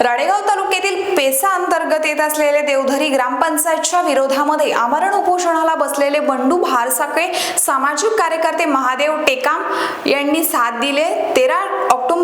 राडेगाव तालुक्यातील पेसा अंतर्गत येत असलेले देवधरी ग्रामपंचायतच्या विरोधामध्ये आमरण उपोषणाला बसलेले बंडू भारसाकळे सामाजिक कार्यकर्ते महादेव टेकाम यांनी साथ दिले. तेरा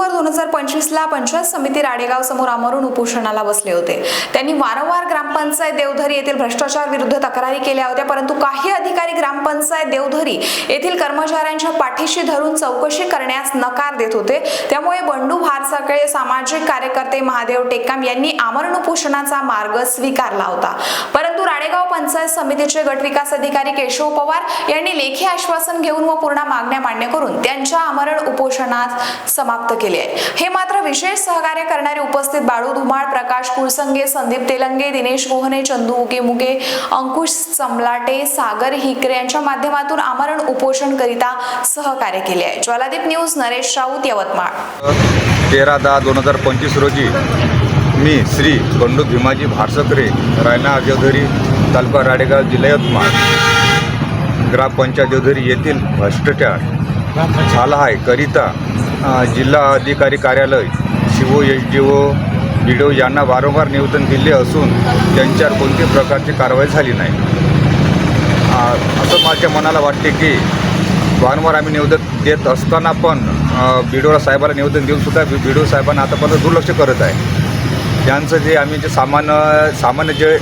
ऑक्टोबर दोन हजार पंचवीसला पंचायत समिती राडेगाव समोर आमरण उपोषणाला बसले होते. त्यांनी वारंवार ग्रामपंचायत देवधरी येथील भ्रष्टाचार विरुद्ध तक्रारी केल्या होत्या परंतु काही अधिकारी ग्रामपंचायत देवधरी येथील कर्मचाऱ्यांच्या पाठीशी धरून चौकशी करण्यास नकार देत होते. त्यामुळे बंडू भारसाकळे सामाजिक कार्यकर्ते महादेव टेकाम यांनी आमरण उपोषणाचा मार्ग स्वीकारला होता. परंतु राडेगाव पंचायत समितीचे गटविकास अधिकारी केशव पवार यांनी लेखी आश्वासन घेऊन व पूर्ण मागण्या मान्य करून त्यांच्या आमरण उपोषणात समाप्त केले. आहे. हे मात्र विशेष सहकार्य करणारे उपस्थित बाळू धुमाळ प्रकाश कुलसंगे संदीप तेलंगे दिनेश गोहने चंदू उगे मुगे अंकुश चमलाटे सागर हिकरे यांच्या माध्यमातून आमरण उपोषण करिता सहकार्य केले आहे. ज्वालादीप न्यूज नरेश राऊत यवतमाळ. तेरा दहा दोन हजार पंचवीस रोजी मी श्री बंडू भीमाजी भारसकरे रायना देवधरी तालुका राडेगाव जिल्हा यवतमाळ ग्रामपंचायत देवधरी येथील भ्रष्टाचार झाला आहे. करिता जिल्हा अधिकारी कार्यालय शिवो H D O B D O यांना वारंवार निवेदन दिले असून त्यांच्यावर कोणत्याही प्रकारची कारवाई झाली नाही. असं माझ्या मनाला वाटते की वारंवार आम्ही निवेदन देत असताना पण बिडोळा साहेबाला निवेदन देऊन सुद्धा बिडो साहेबांना आतापर्यंत दुर्लक्ष करत आहे. त्यांचं जे आम्ही जे सामान्य सामान्य जे